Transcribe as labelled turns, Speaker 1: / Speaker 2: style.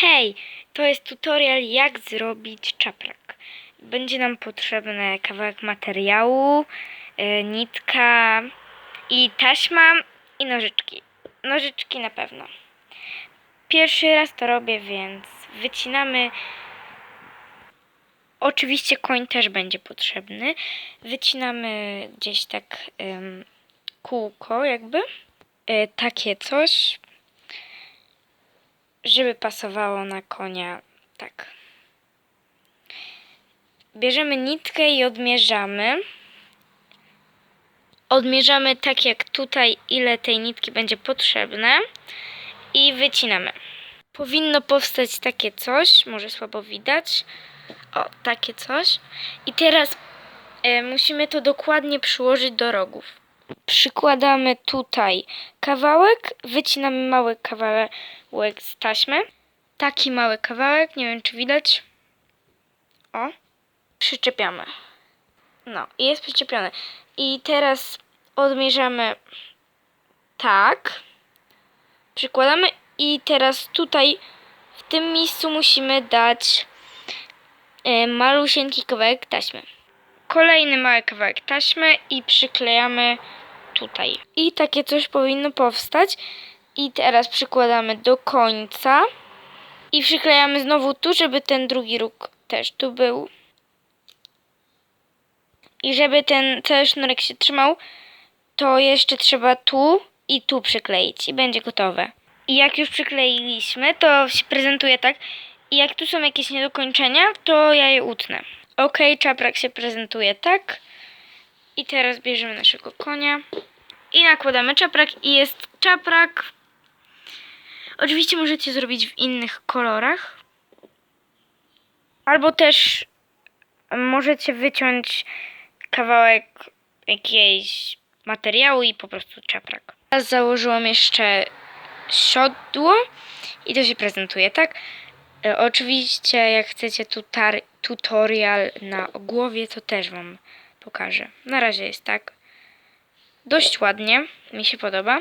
Speaker 1: Hej, to jest tutorial jak zrobić czaprak. Będzie nam potrzebny kawałek materiału, e, nitka i taśma i nożyczki. Nożyczki na pewno. Pierwszy raz to robię, więc wycinamy. Oczywiście koń też będzie potrzebny. Wycinamy gdzieś tak kółko jakby. E, takie coś żeby pasowało na konia tak. Bierzemy nitkę i odmierzamy. Odmierzamy tak jak tutaj, ile tej nitki będzie potrzebne i wycinamy. Powinno powstać takie coś, może słabo widać. O, takie coś. I teraz e, musimy to dokładnie przyłożyć do rogów. Przykładamy tutaj kawałek, wycinamy mały kawałek z taśmy. Taki mały kawałek, nie wiem czy widać. O, przyczepiamy. No, jest przyczepiony. I teraz odmierzamy tak. Przykładamy i teraz tutaj w tym miejscu musimy dać e, malusieńki kawałek taśmy. Kolejny mały kawałek taśmy i przyklejamy tutaj. I takie coś powinno powstać. I teraz przykładamy do końca i przyklejamy znowu tu, żeby ten drugi róg też tu był. I żeby ten cały sznurek się trzymał, to jeszcze trzeba tu i tu przykleić i będzie gotowe. I jak już przykleiliśmy, to się prezentuje tak. I jak tu są jakieś niedokończenia, to ja je utnę. Ok, czaprak się prezentuje tak. I teraz bierzemy naszego konia i nakładamy czaprak i jest czaprak. Oczywiście możecie zrobić w innych kolorach. Albo też możecie wyciąć kawałek jakiegoś materiału i po prostu czaprak. Teraz założyłam jeszcze siodło i to się prezentuje tak. E, Oczywiście jak chcecie tutar- tutorial na głowie, to też Wam pokażę. Na razie jest tak. Dość ładnie, mi się podoba.